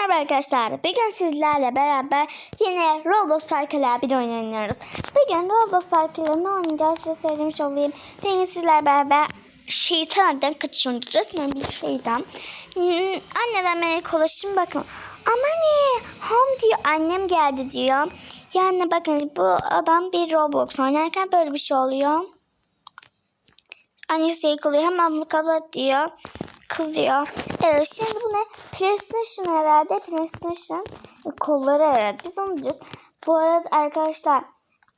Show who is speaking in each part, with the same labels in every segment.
Speaker 1: merhaba arkadaşlar. Bugün sizlerle beraber yine Roblox Farkıyla bir oyun oynuyoruz. Bugün Roblox Farkıyla ne oynayacağız size söylemiş olayım. Bugün sizlerle beraber şeytandan kaçıyoruz. Resmen bir şeytan. Hmm, anneden beni konuşun bakın. Ama ne? Home diyor annem geldi diyor. Yani bakın bu adam bir Roblox oynarken böyle bir şey oluyor. Annesi yıkılıyor hemen bunu kabul diyor. Kızıyor. Evet şimdi bu ne? PlayStation herhalde. PlayStation kolları herhalde. Biz onu diyoruz. Bu arada arkadaşlar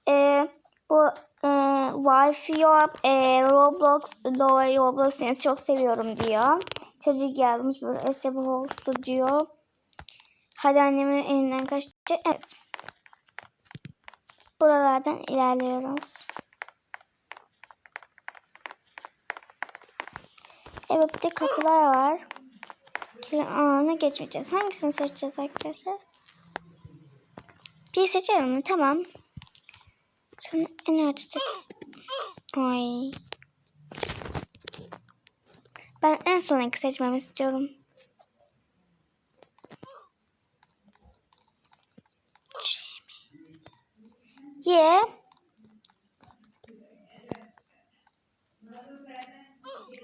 Speaker 1: e, bu e, Wi-Fi yok. E, Roblox, Lower Roblox seni çok seviyorum diyor. Çocuk yazmış böyle Escape Host'u diyor. Hadi annemin elinden kaçtı. Evet. Buralardan ilerliyoruz. Evet de kapılar var. Kilit alanına geçmeyeceğiz. Hangisini seçeceğiz arkadaşlar? Bir seçelim mi? Tamam. Sonra en orta seçelim. Ay. Ben en sonraki seçmemi istiyorum. Ye. Yeah.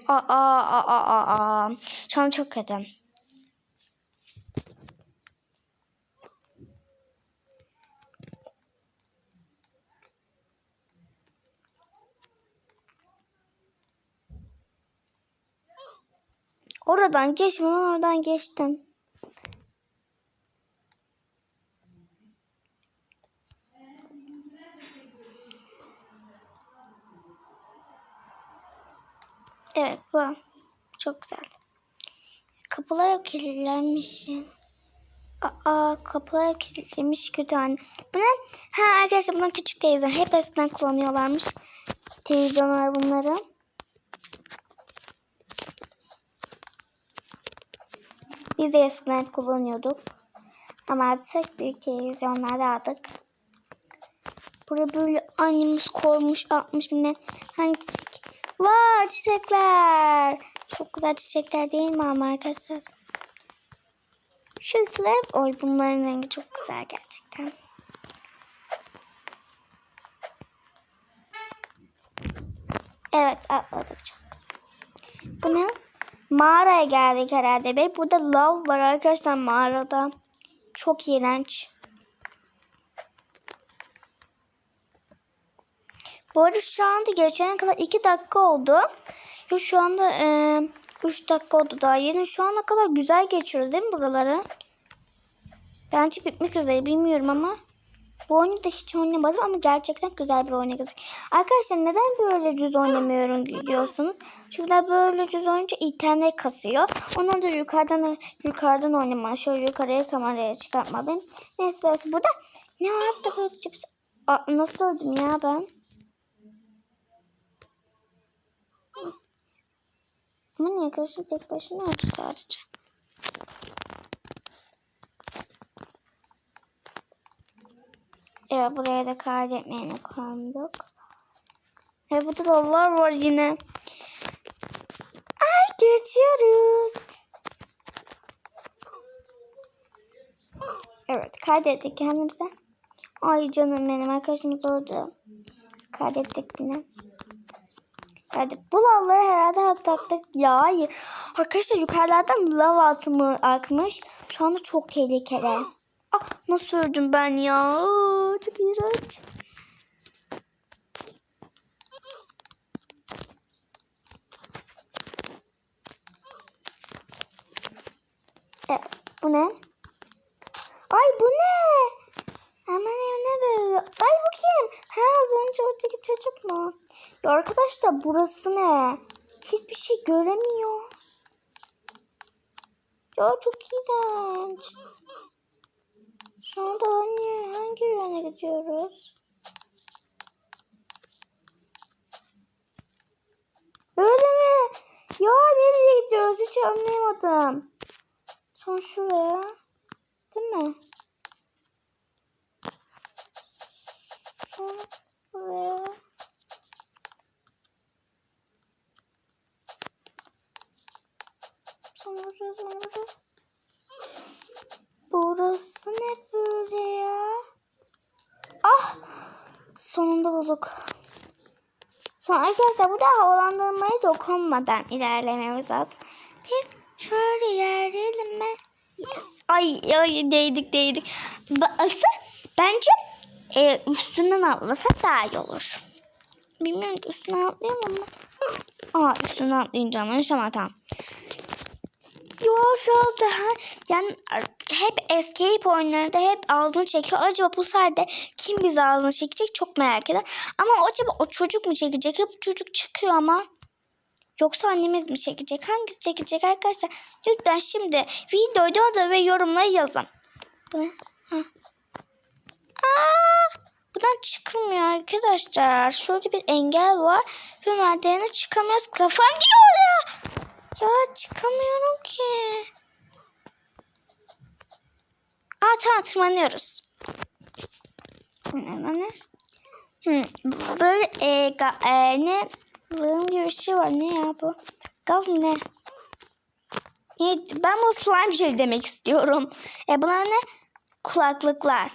Speaker 1: Aa, aa, aa, aa, aa. Şu an çok kötü. Oradan geçme, oradan geçtim. Evet bu. Çok güzel. Kapılar kilitlenmiş. Aa kapılar kilitlemiş kötü anne. Bu ne? Ha arkadaşlar bunlar küçük televizyon. Hep eskiden kullanıyorlarmış. Televizyonlar bunları. Biz de eskiden kullanıyorduk. Ama artık büyük televizyonlarda aldık. Buraya böyle annemiz koymuş atmış ne? Hangi Var çiçekler. Çok güzel çiçekler değil mi ama arkadaşlar? Şu slab. Oy bunların rengi çok güzel gerçekten. Evet atladık çok güzel. Bu ne? Mağaraya geldik herhalde ve burada lav var arkadaşlar mağarada. Çok iğrenç. Bu arada şu anda geçene kadar 2 dakika oldu. Ya şu anda 3 e, dakika oldu daha yeni. Şu ana kadar güzel geçiyoruz değil mi buraları? Bence bitmek üzere bilmiyorum ama. Bu oyunu da hiç oynamadım ama gerçekten güzel bir oyun gözüküyor. Arkadaşlar neden böyle düz oynamıyorum diyorsunuz? Çünkü böyle düz oynayınca internet kasıyor. Ondan da yukarıdan yukarıdan oynamam. Şöyle yukarıya kameraya çıkartmalıyım. Neyse böyle burada ne da böyle nasıl öldüm ya ben? Niye arkadaşım tek başına öldü sadece. Evet buraya da kaydetmeyene koyduk. Ve burada da Allah var yine. Ay geçiyoruz. Evet kaydettik kendimize. Ay canım benim arkadaşımız orada. Kaydettik yine. Hadi bu lavları herhalde atlattık. Ya hayır. Arkadaşlar yukarılardan lav atımı akmış. Şu anda çok tehlikeli. Ah nasıl öldüm ben ya? Çok iğrenç. Evet bu ne? Ay bu ne? Aman ne böyle? Ay bu kim? Ha az önce oradaki çocuk mu? Ya arkadaşlar burası ne? Hiçbir şey göremiyoruz. Ya çok iğrenç. Şu anda hangi, hangi yöne gidiyoruz? Böyle mi? Ya nereye gidiyoruz? Hiç anlayamadım. Son şuraya. Değil mi? Sonra buraya. Sonra buraya, sonra buraya. Burası ne böyle ya? Ah! Sonunda bulduk. Sonra arkadaşlar burada havalandırmaya dokunmadan ilerlememiz lazım. Biz şöyle ilerleyelim mi? Yes. Ay, ay değdik değdik. Asıl bence e, üstünden atlasak daha iyi olur. Bilmiyorum ki üstüne atlayalım mı? Aa üstüne atlayacağım. Ama tamam. Yoruldu. Yani hep escape oyunlarında hep ağzını çekiyor. Acaba bu sayede kim bizi ağzını çekecek çok merak eder. Ama acaba o çocuk mu çekecek? Hep çocuk çıkıyor ama. Yoksa annemiz mi çekecek? Hangisi çekecek arkadaşlar? Lütfen şimdi videoda da ve yorumlara yazın. Bu ne? Ha. Aa, buradan çıkılmıyor arkadaşlar. Şöyle bir engel var. Ve merdivene çıkamıyoruz. Kafam diyor ya. Ya çıkamıyorum ki. Aa tamam tırmanıyoruz. Ne? Hmm, böyle e, ga, e, ne? Lığım gibi bir şey var. Ne ya bu? Gaz mı ne? ne? Ben bu slime şey demek istiyorum. E buna ne? Kulaklıklar.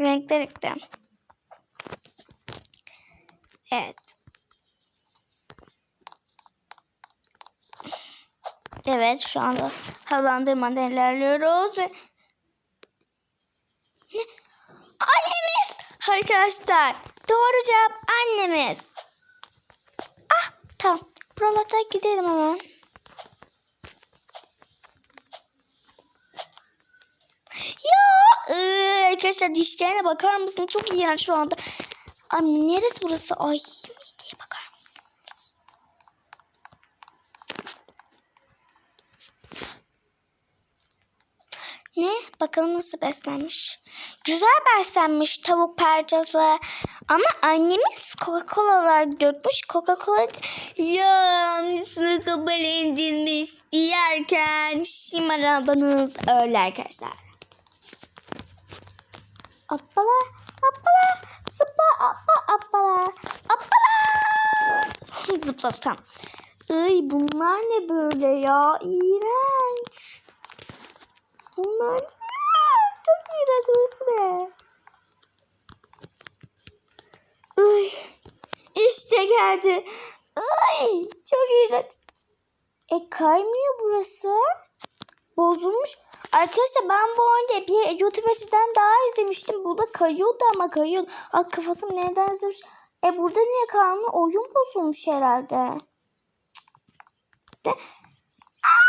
Speaker 1: Renkler ekledim. Evet. Evet şu anda havalandırmadan ilerliyoruz ve ne? Annemiz! Arkadaşlar doğru cevap annemiz. Ah tamam. Buralara gidelim hemen. Ya ıı, arkadaşlar dişlerine bakar mısın? Çok iğrenç şu anda. Ay neresi burası? Ay mideye bakar mısınız? Ne? Bakalım nasıl beslenmiş. Güzel beslenmiş tavuk parçası. Ama annemiz Coca-Cola'lar dökmüş. Coca-Cola ya misli kabul edilmiş diyerken şımaradınız öyle arkadaşlar. Appala, appala, zıpla, appa, appala, appala. Zıpla tamam. Ay bunlar ne böyle ya? İğrenç. Bunlar? Çok iğrenç burası ne? Ay, işte geldi. Ay, çok iğrenç. E kaymıyor burası. Bozulmuş. Arkadaşlar ben bu oyunda bir YouTube'ciden daha izlemiştim. Burada kayıyordu ama kayıyordu. Alt kafasım neden izlemiş. E burada niye kalmıyor? Oyun bozulmuş herhalde. Ne? Aa,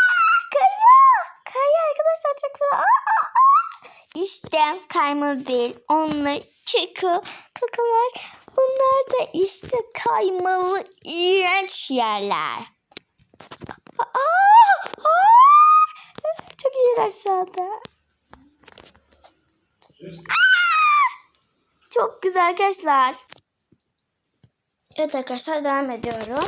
Speaker 1: kayıyor. Kayıyor arkadaşlar çok fena. Aa, aa, aa. İşte kaymalı değil. Onlar çıkı kakalar. Bunlar da işte kaymalı iğrenç yerler. Aa, aa. Çok iğrenç anda. Çok güzel arkadaşlar. Evet arkadaşlar devam ediyorum.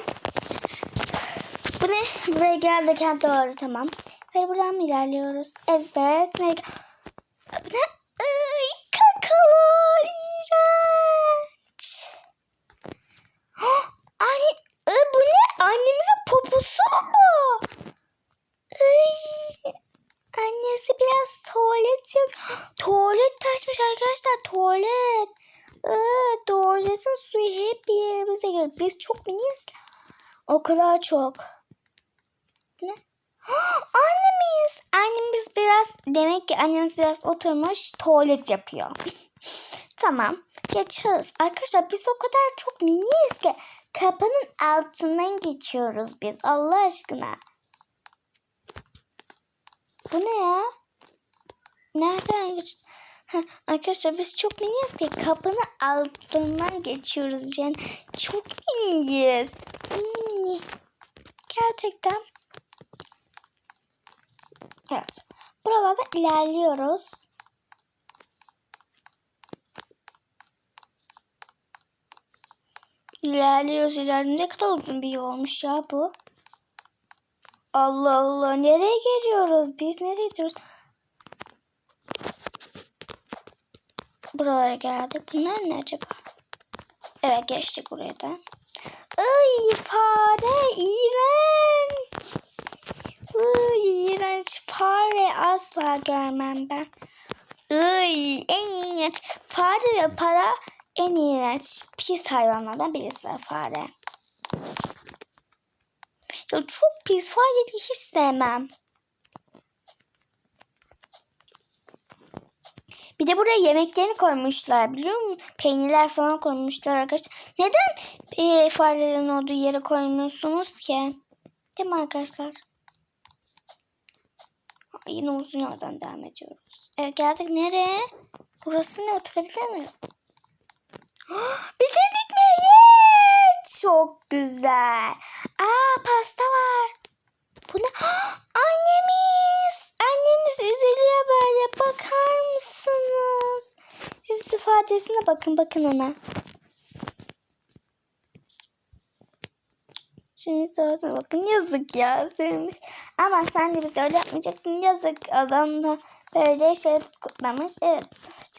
Speaker 1: Bu ne? Buraya geldik. Ha, doğru tamam. Hayır buradan mı ilerliyoruz? Evet. Ne? Bu ne? Iy, kakalı. İğrenç. Oh, anne, ıı, bu ne? Annemizin poposu mu bu? Iy, annesi biraz yap. Tuvalet taşmış arkadaşlar. Tuvalet. Iı, tuvaletin suyu hep bir yerimize gelir. Biz çok miniyiz. O kadar çok. Ne? Annemiz. Annemiz biraz demek ki annemiz biraz oturmuş tuvalet yapıyor. tamam. Geçiyoruz. Arkadaşlar biz o kadar çok miniyiz ki kapının altından geçiyoruz biz. Allah aşkına. Bu ne ya? Nereden geçti? Arkadaşlar biz çok miniyiz ki kapının altından geçiyoruz. Yani çok miniyiz. Mini mini. Gerçekten. Evet. Buralarda ilerliyoruz. İlerliyoruz ilerliyoruz. Ne kadar uzun bir yol olmuş ya bu. Allah Allah. Nereye geliyoruz? Biz nereye gidiyoruz? Buralara geldik. Bunlar ne acaba? Evet geçtik buraya da. Ay fare iğrenç. Ay iğrenç fare asla görmem ben. Iy, en iğrenç. Fare ve para en iğrenç pis hayvanlardan birisi fare. Ya çok pis fareyi hiç sevmem. Bir de buraya yemeklerini koymuşlar biliyor musun? Peynirler falan koymuşlar arkadaşlar. Neden e, farelerin olduğu yere koymuyorsunuz ki? Değil mi arkadaşlar? Yine uzun yoldan devam ediyoruz. Evet geldik nereye? Burası ne oturabiliyor muyum? Bitirdik mi? Yeah! Çok güzel. Aa pasta var. Bu ne? Annemiz. Annemiz üzülüyor böyle. Bakar mısınız? Yüz ifadesine bakın. Bakın ona. Şunu sorusuna bakın. Yazık ya. Sürmüş. Ama sen de biz öyle yapmayacaktın. Yazık. Adam da böyle şey kutlamış. Evet.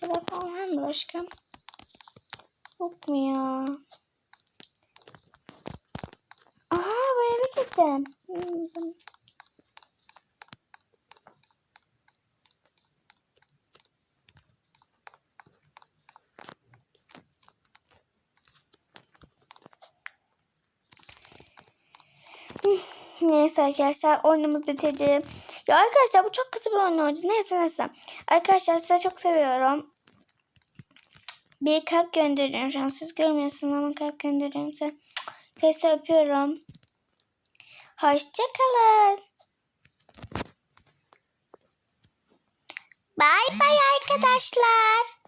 Speaker 1: Şöyle falan var mı başka? Yok mu ya? Aha buraya bir gittim. Hmm. Neyse arkadaşlar oyunumuz bitirdi. Ya arkadaşlar bu çok kısa bir oyun oldu. Neyse neyse. Arkadaşlar size çok seviyorum. Bir kalp gönderiyorum şu an. Siz görmüyorsunuz ama kalp gönderiyorum size. Pes öpüyorum. Hoşçakalın. Bay bay arkadaşlar.